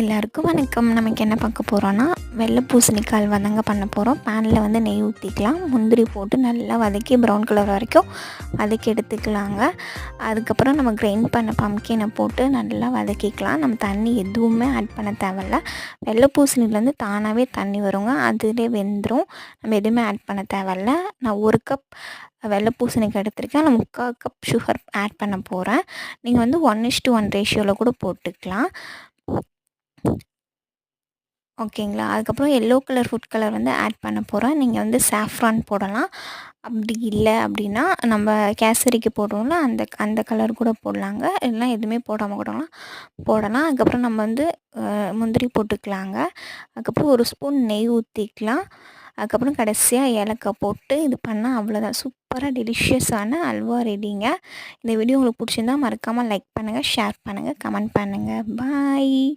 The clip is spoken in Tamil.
எல்லாருக்கும் வணக்கம். நமக்கு என்ன பார்க்க போகிறோன்னா வெள்ளை பூசணிக்காய் அல்வா தாங்க பண்ண போகிறோம் பேனில் வந்து நெய் ஊற்றிக்கலாம் முந்திரி போட்டு நல்லா வதக்கி ப்ரௌன் கலர் வரைக்கும் வதக்கி எடுத்துக்கலாங்க. அதுக்கப்புறம் நம்ம கிரைண்ட் பண்ண பம்கினை போட்டு நல்லா வதக்கிக்கலாம். நம்ம தண்ணி எதுவுமே ஆட் பண்ண தேவையில்ல. வெள்ளை பூசணிலேருந்து தானாகவே தண்ணி வருங்க. அதிலே வெந்துடும் நம்ம எதுவுமே ஆட் பண்ண தேவையில்ல. நான் ஒரு கப் வெள்ளை பூசணிக்காய் எடுத்திருக்கேன். நான் முக்கால் கப் சுகர் ஆட் பண்ண போகிறேன் நீங்கள் வந்து ஒன் இஸ்டு ஒன் ரேஷியோவில் கூட போட்டுக்கலாம். ஓகேங்களா? அதுக்கப்புறம் எல்லோ கலர் ஃபுட் கலர் வந்து ஆட் பண்ண போகிறோம் நீங்கள் வந்து சாஃப்ரான் போடலாம். அப்படி இல்லை அப்படின்னா நம்ம கேசரிக்கு போடுறோம்ல அந்த அந்த கலர் கூட போடலாங்க. இல்லைனா எதுவுமே போடாமல் கூடலாம் போடலாம். அதுக்கப்புறம் நம்ம வந்து முந்திரி போட்டுக்கலாங்க. அதுக்கப்புறம் ஒரு ஸ்பூன் நெய் ஊற்றிக்கலாம் அதுக்கப்புறம் கடைசியாக ஏலக்காய் போட்டு இது பண்ணால் அவ்வளோதான் சூப்பராக டெலிஷியஸான அல்வா ரெடிங்க இந்த வீடியோ உங்களுக்கு பிடிச்சிருந்தா மறக்காமல் லைக் பண்ணுங்கள் ஷேர் பண்ணுங்கள் கமெண்ட் பண்ணுங்கள் பாய்